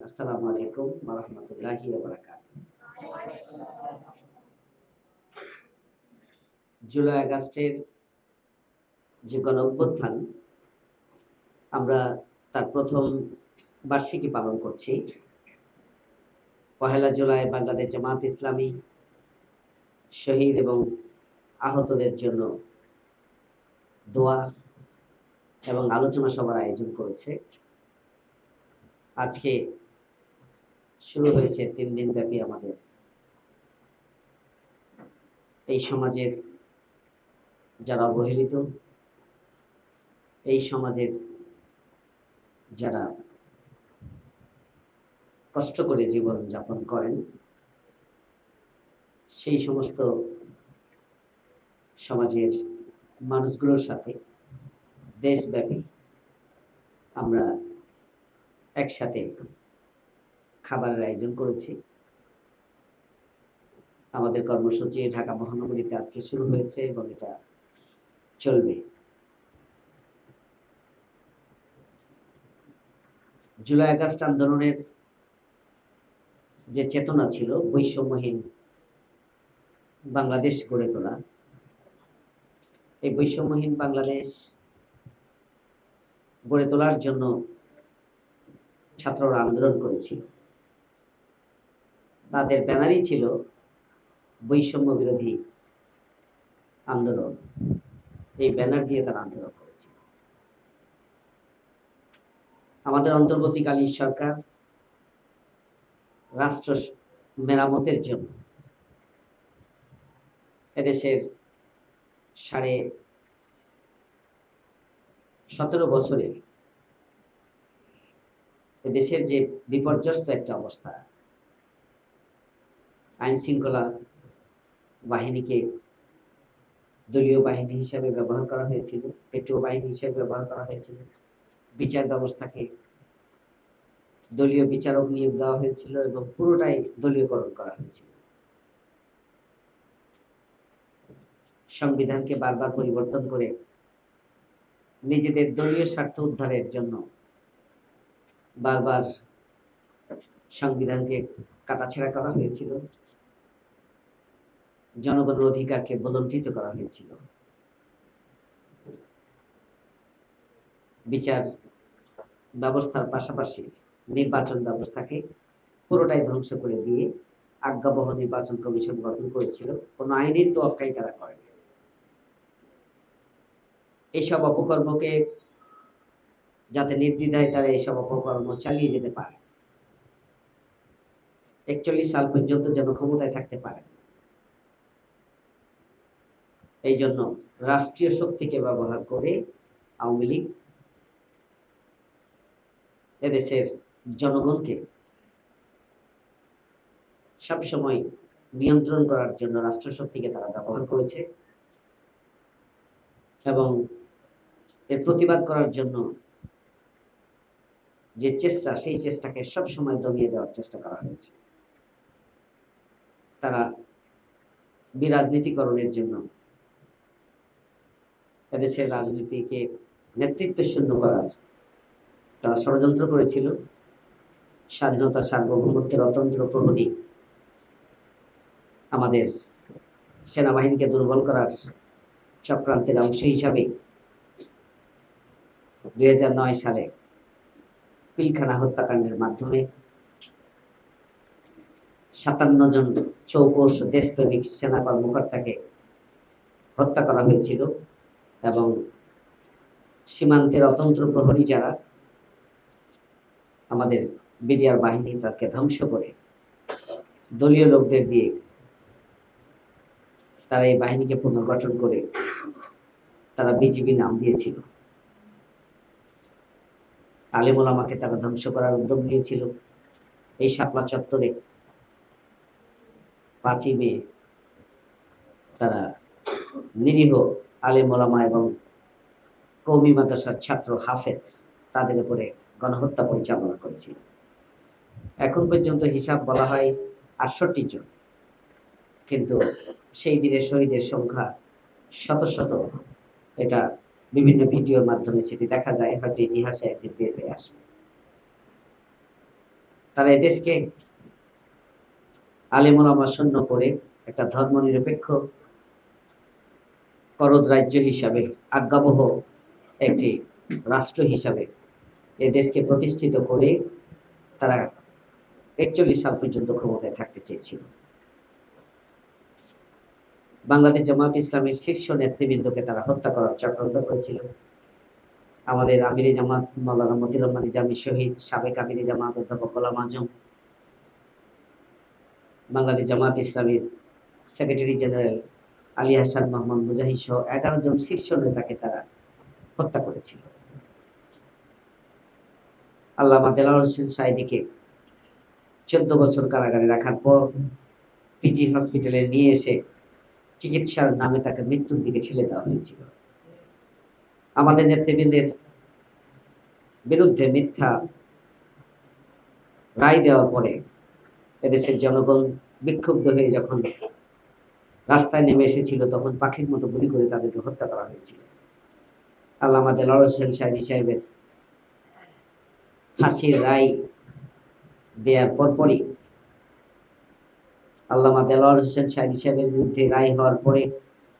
আসসালামু আলাইকুম রহমতুল্লাহি জুলাই আগস্টের যে গণ অভ্যুত্থান আমরা তার প্রথম বার্ষিকী পালন করছি। পহেলা জুলাই বাংলাদেশ জামাত ইসলামী শহীদ এবং আহতদের জন্য দোয়া এবং আলোচনা সভার আয়োজন করেছে। আজকে শুরু হয়েছে তিন দিন ব্যাপী আমাদের। এই সমাজের যারা অবহেলিত, এই সমাজের যারা কষ্ট করে জীবন যাপন করেন, সেই সমস্ত সমাজের মানুষগুলোর সাথে দেশব্যাপী আমরা একসাথে খাবারের আয়োজন করেছি। আমাদের কর্মসূচি ঢাকা মহানগরীতে আজকে শুরু হয়েছে এবং এটা চলবে। জুলাই আগস্ট আন্দোলনের যে চেতনা ছিল, বৈষম্যহীন বাংলাদেশ গড়ে তোলা, এই বৈষম্যহীন বাংলাদেশ গড়ে তোলার জন্য ছাত্ররা আন্দোলন করেছিল। তাদের ব্যানারই ছিল বৈষম্য বিরোধী আন্দোলন। এই ব্যানার দিয়ে তারা আন্দোলন করেছিল। আমাদের অন্তর্বর্তীকালীন সরকার রাষ্ট্র মেরামতের জন্য এদেশের সাড়ে সতেরো বছরে দেশের যে বিপর্যস্ত একটা অবস্থা আইন শৃঙ্খলা বাহিনীকে দলীয় বাহিনী হিসাবে ব্যবহার করা হয়েছিল পেট্রো বাহিনী হিসাবে ব্যবহার করা হয়েছিল, বিচার ব্যবস্থাকে দলীয় বিচারক নিয়োগ দেওয়া হয়েছিল এবং পুরোটাই দলীয়করণ করা হয়েছিল। সংবিধানকে বারবার পরিবর্তন করে নিজেদের দলীয় স্বার্থ উদ্ধারের জন্য বারবার সংবিধানকে কাটাছেড়া করা হয়েছিল। জনগণের অধিকারকে বলণ্ঠিত করা হয়েছিল। বিচার ব্যবস্থার পাশাপাশি নির্বাচন ব্যবস্থাকে পুরোটাই ধ্বংস করে দিয়ে আজ্ঞাবহ নির্বাচন কমিশন গঠন করেছিল। কোনো আইনের তো অক্কাই তারা করেনি এইসব অপকর্মকে যাতে নির্দ্বিধায় তারা এইসব অপকর্ম চালিয়ে যেতে পারে। একচল্লিশ সাল পর্যন্ত যেন ক্ষমতায় থাকতে পারে এই জন্য রাষ্ট্রীয় শক্তিকে ব্যবহার করে আওয়ামী লীগ এদেশের জনগণকে সবসময় নিয়ন্ত্রণ করার জন্য রাষ্ট্র শক্তিকে তারা ব্যবহার করেছে এবং এর প্রতিবাদ করার জন্য যে চেষ্টা, সেই চেষ্টাকে সবসময় দমিয়ে দেওয়ার চেষ্টা করা হয়েছে। তারা বিরাজনীতিকরণের জন্য এদেশের রাজনীতিকে নেতৃত্ব শূন্য করার। তারা ষড়যন্ত্র করেছিল। স্বাধীনতা সার্বভৌমত্বের অতন্ত্র প্রহরী আমাদের সেনাবাহিনীকে দুর্বল করার চক্রান্তের অংশ হিসাবে দুই হাজার নয় সালে পিলখানা হত্যাকাণ্ডের মাধ্যমে সাতান্ন জন চৌকোষ দেশপ্রেমিক সেনা কর্মকর্তাকে হত্যা করা হয়েছিল। এবং সীমান্তের অতন্ত্র প্রহরী যারা আমাদের বিডিআর বাহিনী তাকে ধ্বংস করে দলীয় লোকদের দিয়ে তারা এই বাহিনীকে পুনর্গঠন করে তারা বিজিবি নাম দিয়েছিল। আলিমুল আমাকে তারা ধ্বংস করার উদ্যোগ নিয়েছিল। এই শাপলা চত্বরে পাঁচই মে তারা নিরীহ আলিমুলামা এবং কৌমি মাদ্রাসার ছাত্র হাফেজ তাদের উপরে গণহত্যা পরিচালনা করেছিল। এখন পর্যন্ত হিসাব বলা হয় আটষট্টি জন। কিন্তু সেই দিনের শহীদের সংখ্যা শত শত। এটা বিভিন্ন ভিডিওর মাধ্যমে সেটি দেখা যায়, হয়তো ইতিহাসে একদিন বের হয়ে আসবে। তারা এদেশকে আলেমুলামা শূন্য করে একটা ধর্মনিরপেক্ষ করদ রাজ্য হিসাবে, আজ্ঞাবহ একটি রাষ্ট্র হিসাবে এ দেশকে প্রতিষ্ঠিত করে তারা একচল্লিশ সাল পর্যন্ত ক্ষমতায় থাকতে চেয়েছিল। বাংলাদেশ জামাত ইসলামের শীর্ষ নেতৃবৃন্দকে তারা হত্যা করার চক্রান্ত করেছিল। আমাদের আমিরি জামাত মাওলানা মতির রহমান জামি শহীদ, সাবেক আমিরি জামাত অধ্যাপক গোলাম আজম, বাংলাদেশ জামাত ইসলামের সেক্রেটারি জেনারেল আলী হাসান মোহাম্মদ মুজাহিদ সহ এগারো জন শীর্ষ নেতাকে তারা হত্যা করেছিল। আল্লামা হোসেন চোদ্দ বছর কারাগারে রাখার পর পিজি হসপিটালে নিয়ে এসে চিকিৎসার নামে তাকে মৃত্যুর দিকে ঠেলে দেওয়া হয়েছিল। আমাদের নেতৃবৃন্দের বিরুদ্ধে মিথ্যা রায় দেওয়ার পরে এদেশের জনগণ বিক্ষুব্ধ হয়ে যখন রাস্তায় নেমে এসেছিল, তখন পাখির মতো গুলি করে তাদেরকে হত্যা করা হয়েছিল। আল্লামা দেলার হোসেন সাইদি সাহেবের ফাঁসির রায় দেওয়ার পরপরই আল্লামা দেলোয়ার হোসেন সাইদি সাহেবের বিরুদ্ধে রায় হওয়ার পরে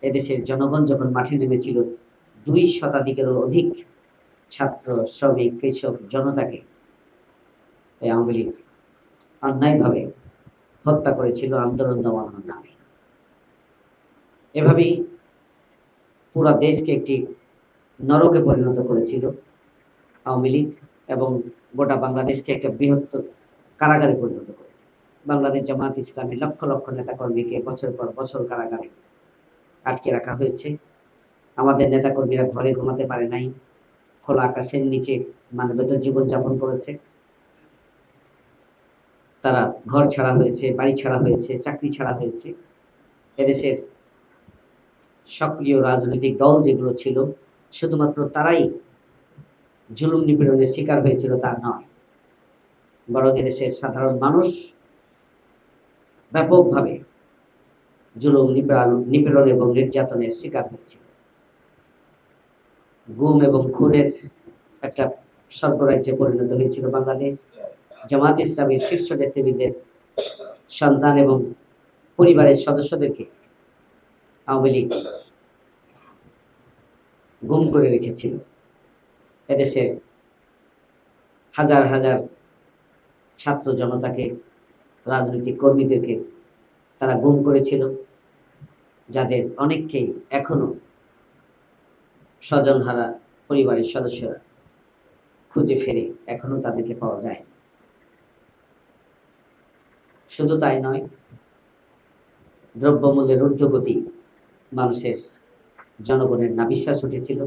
এদেশের জনগণ যখন মাঠে নেমেছিল, দুই শতাধিকেরও অধিক ছাত্র, শ্রমিক, কৃষক, জনতাকে এই আওয়ামী লীগ অন্যায়ভাবে হত্যা করেছিল, আন্দোলন দমানোর নামে। এভাবেই পুরা দেশকে একটি নরকে পরিণত করেছিল আওয়ামী লীগ এবং গোটা বাংলাদেশকে একটা বৃহত্তর কারাগারে পরিণত করেছে। বাংলাদেশ জামাত ইসলামী লক্ষ লক্ষ নেতাকর্মীকে বছর পর বছর কারাগারে আটকে রাখা হয়েছে। আমাদের নেতাকর্মীরা ঘরে ঘুমাতে পারে নাই, খোলা আকাশের নিচে মানবেতর জীবন যাপন করেছে। তারা ঘর ছাড়া হয়েছে, বাড়ি ছাড়া হয়েছে, চাকরি ছাড়া হয়েছে। এদেশের সক্রিয় রাজনৈতিক দল যেগুলো ছিল, শুধুমাত্র তারাই জুলুম নিপীড়নের শিকার হয়েছিল তা নয়। বরং এদেশের সাধারণ মানুষ ব্যাপকভাবে জুলুম, নিপীড়ন নিপীড়ন এবং নির্যাতনের শিকার হয়েছিল। গুম এবং খুনের একটা স্বর্গরাজ্যে পরিণত হয়েছিল বাংলাদেশ। জামাত ইসলামের শীর্ষ নেতৃবৃন্দের সন্তান এবং পরিবারের সদস্যদেরকে আওয়ামী লীগ গুম করে রেখেছিল। এদেশের হাজার হাজার ছাত্র জনতাকে, রাজনৈতিক কর্মীদেরকে তারা গুম করেছিল, যাদের অনেককেই এখনও স্বজনহারা পরিবারের সদস্যরা খুঁজে ফেরে এখনও তাদেরকে পাওয়া যায় শুধু তাই নয়, দ্রব্যমূল্যের ঊর্ধ্বগতি মানুষের জনগণের না বিশ্বাস উঠেছিল।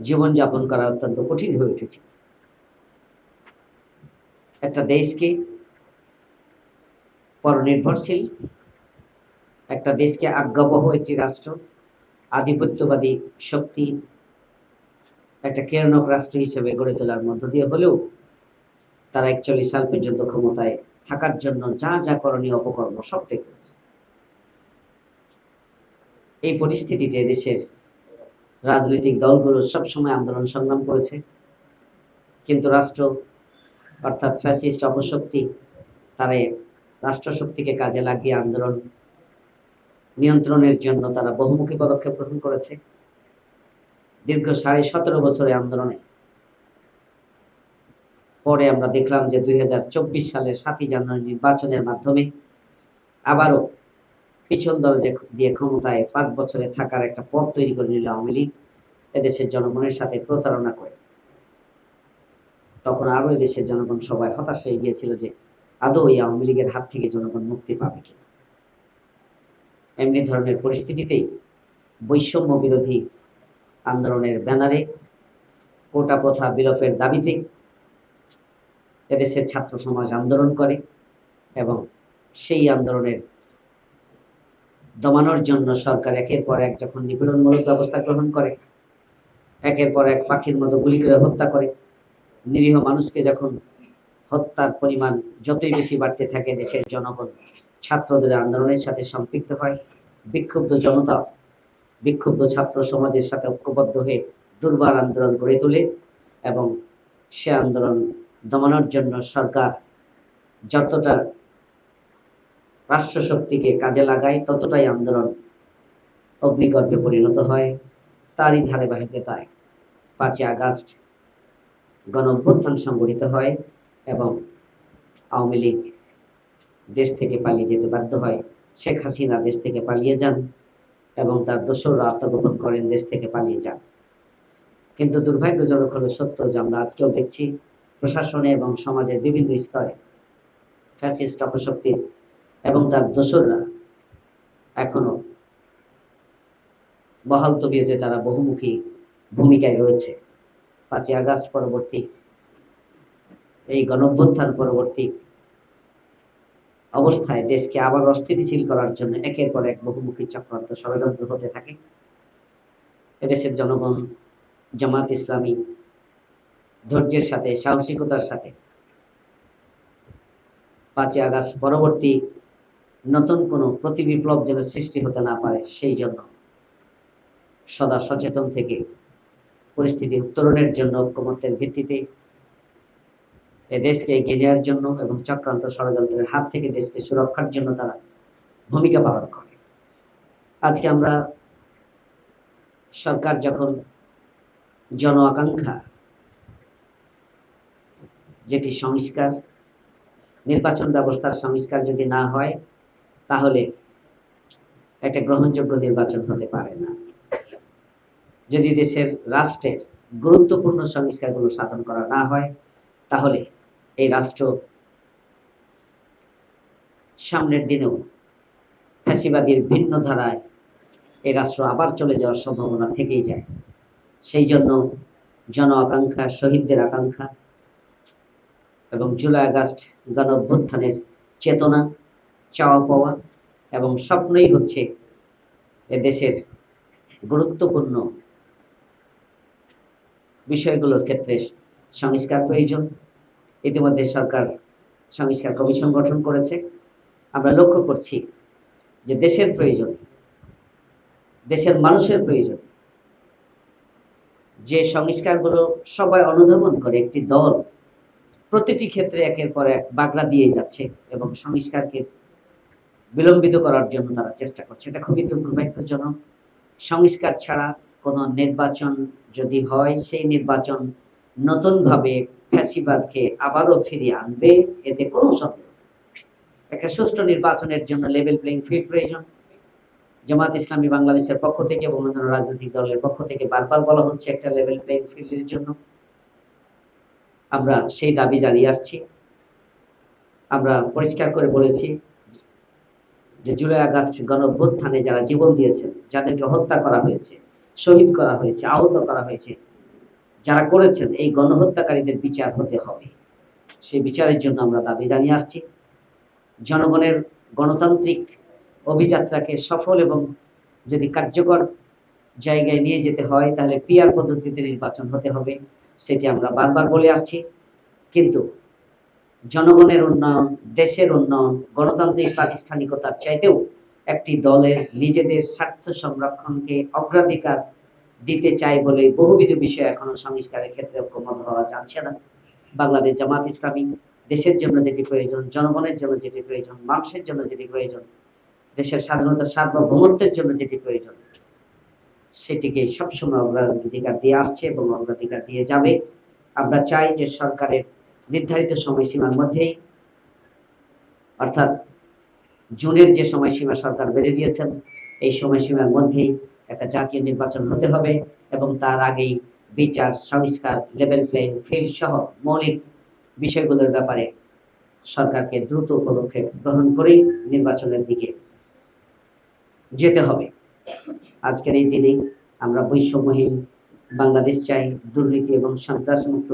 জীবনযাপন করা অত্যন্ত কঠিন হয়ে উঠেছিল। একটা দেশকে পরনির্ভরশীল, একটা দেশকে আজ্ঞাবহ একটি রাষ্ট্র, আধিপত্যবাদী শক্তির একটা কেরণক রাষ্ট্র হিসেবে গড়ে তোলার মধ্য দিয়ে হলেও তারা একচল্লিশ সাল পর্যন্ত ক্ষমতায় থাকার জন্য যা যা করণীয় অপকর্ম সবটাই করেছে। এই পরিস্থিতিতে দেশের রাজনৈতিক দলগুলো সবসময় আন্দোলন সংগ্রাম করেছে। কিন্তু রাষ্ট্র, অর্থাৎ ফ্যাসিস্ট অপশক্তি, তারা রাষ্ট্রশক্তিকে কাজে লাগিয়ে আন্দোলন নিয়ন্ত্রণের জন্য তারা বহুমুখী পদক্ষেপ গ্রহণ করেছে। দীর্ঘ সাড়ে সতেরো বছরে আন্দোলনে। পরে আমরা দেখলাম যে দুই হাজার চব্বিশ সালের সাতই জানুয়ারি নির্বাচনের মাধ্যমে আবারও পিছন দরজে দিয়ে ক্ষমতায় পাঁচ বছরে থাকার একটা পথ তৈরি করে নিল আওয়ামী লীগ, এদেশের জনগণের সাথে প্রতারণা করে। তখন আরও দেশের জনগণ সবাই হতাশ হয়ে গিয়েছিল যে আদৌ এই আওয়ামী লীগের হাত থেকে জনগণ মুক্তি পাবে কি এমনি ধরনের পরিস্থিতিতেই বৈষম্য বিরোধী আন্দোলনের ব্যানারে কোটা প্রথা বিলোপের দাবিতে এদেশের ছাত্র সমাজ আন্দোলন করে এবং সেই আন্দোলনের দমানোর জন্য সরকার একের পর এক যখন নিপীড়নমূলক ব্যবস্থা গ্রহণ করে, একের পর এক পাখির মতো গুলি করে হত্যা করে, নিরীহ মানুষকে যখন হত্যার পরিমাণ যতই বেশি বাড়তে থাকে, দেশের জনগণ ছাত্রদের আন্দোলনের সাথে সম্পৃক্ত হয়, বিক্ষুব্ধ জনতা বিক্ষুব্ধ ছাত্র সমাজের সাথে ঐক্যবদ্ধ হয়ে দুর্বার আন্দোলন গড়ে তোলে এবং সে আন্দোলন দমানোর জন্য সরকার যতটা রাষ্ট্রশক্তিকে কাজে লাগায়, ততটাই আন্দোলন অগ্নিগর্ভে পরিণত হয়। তারই ধারাবাহিকতায় পাঁচই আগস্ট গণ অভ্যুত্থান সংগঠিত হয় এবং আওয়ামী লীগ দেশ থেকে পালিয়ে যেতে বাধ্য হয়। শেখ হাসিনা দেশ থেকে পালিয়ে যান এবং তার দোসররা আত্মগোপন করেন, দেশ থেকে পালিয়ে যান। কিন্তু দুর্ভাগ্যজনক হলো সত্য যে আমরা আজকেও দেখছি প্রশাসনে এবং সমাজের বিভিন্ন স্তরে ফ্যাসিস্ট অপশক্তির এবং তার দোসররা এখনও বহাল তবিয়তে তারা বহুমুখী ভূমিকায় রয়েছে। পাঁচই আগস্ট পরবর্তী এই গণঅভ্যুত্থান পরবর্তী অবস্থায় দেশকে আবার অস্থিতিশীল করার জন্য একের পর এক বহুমুখী চক্রান্ত ষড়যন্ত্র হতে থাকে। এদেশের জনগণ, জামাত ইসলামী ধৈর্যের সাথে, সাহসিকতার সাথে পাঁচই আগস্ট পরবর্তী নতুন কোনো প্রতিবিপ্লব যেন সৃষ্টি হতে না পারে সেই জন্য সদা সচেতন থেকে পরিস্থিতি উত্তরণের জন্য ঐক্যমত্যের ভিত্তিতে এ দেশকে এগিয়ে নেওয়ার জন্য এবং চক্রান্ত ষড়যন্ত্রের হাত থেকে দেশকে সুরক্ষার জন্য তারা ভূমিকা পালন করে। আজকে আমরা সরকার যখন জন আকাঙ্ক্ষা যেটি সংস্কার, নির্বাচন ব্যবস্থার সংস্কার যদি না হয় তাহলে একটা গ্রহণযোগ্য নির্বাচন হতে পারে না। যদি দেশের রাষ্ট্রের গুরুত্বপূর্ণ সংস্কারগুলো সাধন করা না হয়, তাহলে এই রাষ্ট্র সামনের দিনেও ফ্যাসিবাদীর ভিন্ন ধারায় এই রাষ্ট্র আবার চলে যাওয়ার সম্ভাবনা থেকেই যায়। সেই জন্য জন আকাঙ্ক্ষা, শহীদদের আকাঙ্ক্ষা এবং জুলাই আগস্ট গণ অভ্যুত্থানের চেতনা চাওয়া পাওয়া এবং স্বপ্নই হচ্ছে দেশের গুরুত্বপূর্ণ বিষয়গুলোর ক্ষেত্রে সংস্কার প্রয়োজন। ইতিমধ্যে সরকার সংস্কার কমিশন গঠন করেছে। আমরা লক্ষ্য করছি যে দেশের প্রয়োজন, দেশের মানুষের প্রয়োজন, যে সংস্কারগুলো সবাই অনুধাবন করে, একটি দল প্রতিটি ক্ষেত্রে একের পর এক বাগড়া দিয়ে যাচ্ছে এবং সংস্কারকে বিলম্বিত করার জন্য তারা চেষ্টা করছে। এটা খুবই দুর্ভাগ্যজনক। সংস্কার ছাড়া কোনো নির্বাচন যদি হয়, সেই নির্বাচন নতুনভাবে ফ্যাসিবাদকে আবারও ফিরিয়ে আনবে, এতে কোনো সন্দেহ একটা সুষ্ঠু নির্বাচনের জন্য লেভেল প্লেইং ফিল্ড প্রয়োজন। জামাত ইসলামী বাংলাদেশের পক্ষ থেকে এবং অন্যান্য রাজনৈতিক দলের পক্ষ থেকে বারবার বলা হচ্ছে একটা লেভেল প্লেইং ফিল্ডের জন্য। আমরা সেই দাবি জানিয়ে আসছি। আমরা পরিষ্কার করে বলেছি যে জুলাই আগস্ট গণ অভ্যুত্থানে যারা জীবন দিয়েছেন, যাদেরকে হত্যা করা হয়েছে, শহীদ করা হয়েছে, আহত করা হয়েছে, যারা করেছেন, এই গণহত্যাকারীদের বিচার হতে হবে। সেই বিচারের জন্য আমরা দাবি জানিয়ে আসছি। জনগণের গণতান্ত্রিক অভিযাত্রাকে সফল এবং যদি কার্যকর জায়গায় নিয়ে যেতে হয়, তাহলে পিয়ার পদ্ধতিতে নির্বাচন হতে হবে, সেটি আমরা বারবার বলে আসছি। কিন্তু জনগণের উন্নয়ন, দেশের উন্নয়ন, গণতান্ত্রিক প্রাতিষ্ঠানিকতার চাইতেও একটি দলের নিজেদের স্বার্থ সংরক্ষণকে অগ্রাধিকার দিতে চায় বলে বহুবিধ বিষয় এখনও সংস্কারের ক্ষেত্রে ঐক্যমত হওয়া যাচ্ছে না। বাংলাদেশ জামাত ইসলামী, দেশের জন্য যেটি প্রয়োজন, জনগণের জন্য যেটি প্রয়োজন, মানুষের জন্য যেটি প্রয়োজন, দেশের স্বাধীনতা সার্বভৌমত্বের জন্য যেটি প্রয়োজন, সেটিকে সবসময় অগ্রাধিকার দিয়ে আসছে এবং অগ্রাধিকার দিয়ে যাবে। আমরা চাই যে সরকারের নির্ধারিত সময়সীমার মধ্যেই, অর্থাৎ জুনের যে সময়সীমা সরকার বেঁধে দিয়েছেন, এই সময়সীমার মধ্যেই একটা জাতীয় নির্বাচন হতে হবে এবং তার আগেই বিচার, সংস্কার লেভেল প্লেইং ফিল্ড সহ মৌলিক বিষয়গুলোর ব্যাপারে সরকারকে দ্রুত পদক্ষেপ গ্রহণ করেই নির্বাচনের দিকে যেতে হবে। আজকের এই দিনে আমরা বৈষম্যহীন বাংলাদেশ চাই, দুর্নীতি এবং সন্ত্রাসমুক্ত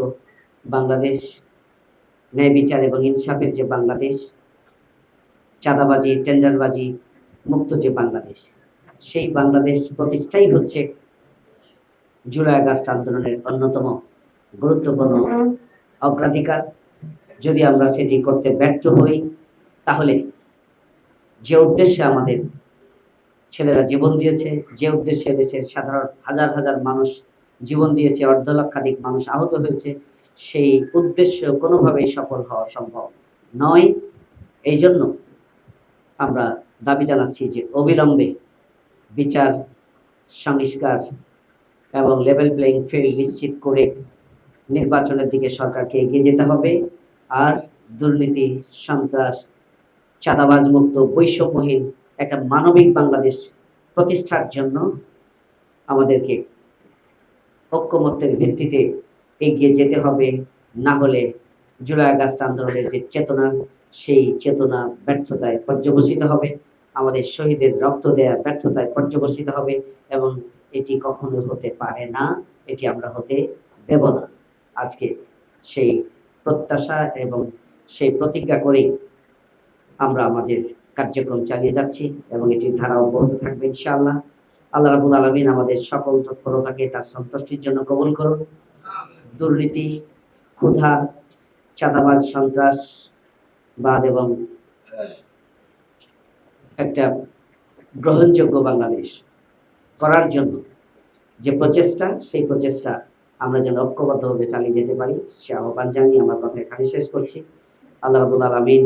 বাংলাদেশ ন্যায় বিচার এবং ইনসাফের যে বাংলাদেশ, চাঁদাবাজি, টেন্ডারবাজি, মুক্ত যে বাংলাদেশ, সেই বাংলাদেশ প্রতিষ্ঠাই হচ্ছে জুলাই আগস্ট আন্দোলনের অন্যতম গুরুত্বপূর্ণ অগ্রাধিকার। যদি আমরা সেটি করতে ব্যর্থ হই, তাহলে যে উদ্দেশ্যে আমাদের ছেলেরা জীবন দিয়েছে, যে উদ্দেশ্যে দেশের সাধারণ হাজার হাজার মানুষ জীবন দিয়েছে, অর্ধ লক্ষাধিক মানুষ আহত হয়েছে সেই উদ্দেশ্য কোনোভাবেই সফল হওয়া সম্ভব নয়। এই জন্য আমরা দাবি জানাচ্ছি যে অবিলম্বে বিচার, সংস্কার এবং লেভেল প্লেইং ফিল্ড নিশ্চিত করে নির্বাচনের দিকে সরকারকে এগিয়ে যেতে হবে। আর দুর্নীতি, সন্ত্রাস, চাঁদাবাজ মুক্ত, বৈষম্যহীন একটা মানবিক বাংলাদেশ প্রতিষ্ঠার জন্য আমাদেরকে ঐক্যমত্যের ভিত্তিতে এগিয়ে যেতে হবে। না হলে জুলাই আগস্ট আন্দোলনের যে চেতনা, সেই চেতনা ব্যর্থতায় পর্যবসিত হবে। আমাদের শহীদের রক্ত দেয়া ব্যর্থতায় পর্যবসিত হবে এবং এটি কখনো হতে পারে না, এটি আমরা হতে দেব না। আজকে সেই প্রত্যাশা এবং সেই প্রতিজ্ঞা করে আমরা আমাদের কার্যক্রম চালিয়ে যাচ্ছি এবং এটির ধারা অব্যাহত থাকবে ইনশাআল্লাহ। আল্লাহ রাবুল আলমিন আমাদের সকল তৎপরতাকে তার সন্তুষ্টির জন্য কবুল করুন। দুর্নীতি, ক্ষুধা, চাঁদাবাজ, সন্ত্রাস, বাদ এবং একটা গ্রহণযোগ্য বাংলাদেশ করার জন্য যে প্রচেষ্টা, সেই প্রচেষ্টা আমরা যেন ঐক্যবদ্ধভাবে চালিয়ে যেতে পারি, সে আহ্বান জানিয়ে আমার কথা এখানে শেষ করছি। আল্লাহ রাবুল আলমিন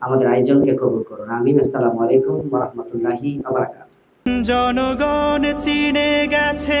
আমাদের আয়োজনকে কবুল করুন। আমিন। আসসালামু আলাইকুম রহমতুল্লাহি আবরাকাত জনগণ চিনে গেছে।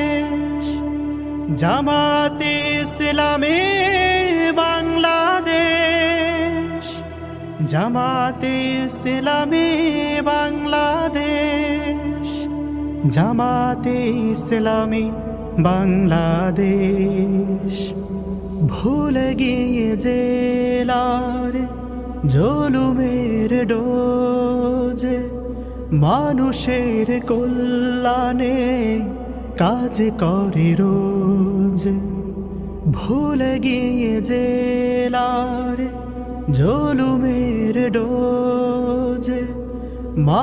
জামাতে ইসলামী বাংলাদেশ। জামাতে ইসলামী বাংলাদেশ। জামাতে ইসলামী বাংলাদেশ। ভুলে গিয়ে জেলার জলুমের ডোজ। মানুষের কল্যাণে কাজ করে রোজ। ভুলে গিয়ে জেলার ঝোলুমের ডোজ